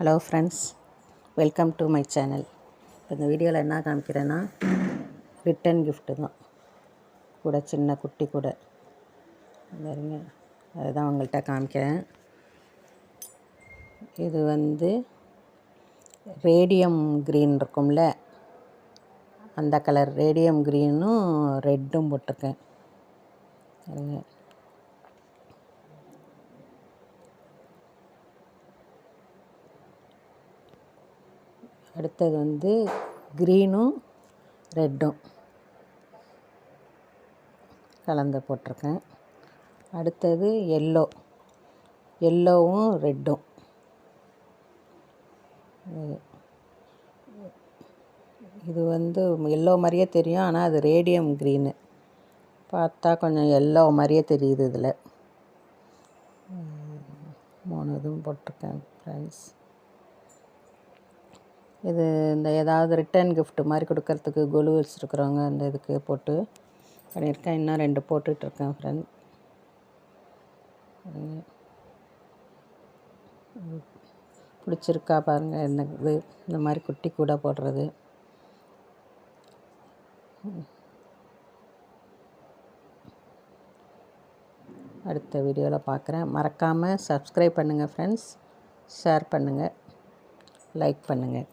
Hello friends welcome to my channel இந்த வீடியோவில் என்ன காமிக்கிறேன்னா ரிட்டன் கிஃப்ட்டு தான். கூட சின்ன குட்டி கூட. பாருங்க அதுதான் உங்கள்கிட்ட காமிக்கிறேன். இது வந்து ரேடியம் க்ரீன் இருக்கும்ல? அந்த கலர் ரேடியம் க்ரீனும் ரெட்டும் போட்டிருக்கேன். அடுத்தது வந்து க்ரீனும் ரெட்டும் கலந்து போட்டிருக்கேன். அடுத்தது எல்லோ எல்லோவும் ரெட்டும். இது வந்து எல்லோ மாதிரியே தெரியும் ஆனால் அது ரேடியம் க்ரீனு பார்த்தா கொஞ்சம் எல்லோ மாதிரியே தெரியுது இதில். மூணு இதுவும் போட்டிருக்கேன் ஃப்ரெண்ட்ஸ் இது இந்த ஏதாவது ரிட்டர்ன் கிஃப்ட் மாதிரி கொடுக்கறதுக்கு கொலு வச்சுருக்குறவங்க அந்த இதுக்கு போட்டு பண்ணியிருக்கேன். இன்னும் ரெண்டு போட்டுட்ருக்கேன் ஃப்ரெண்ட் பிடிச்சிருக்கா பாருங்கள் இந்த இது இந்த மாதிரி குட்டி கூட போடுறது. அடுத்த வீடியோவில் பார்க்குறேன் மறக்காமல் சப்ஸ்கிரைப் பண்ணுங்கள் ஃப்ரெண்ட்ஸ் ஷேர் பண்ணுங்கள் லைக் பண்ணுங்கள்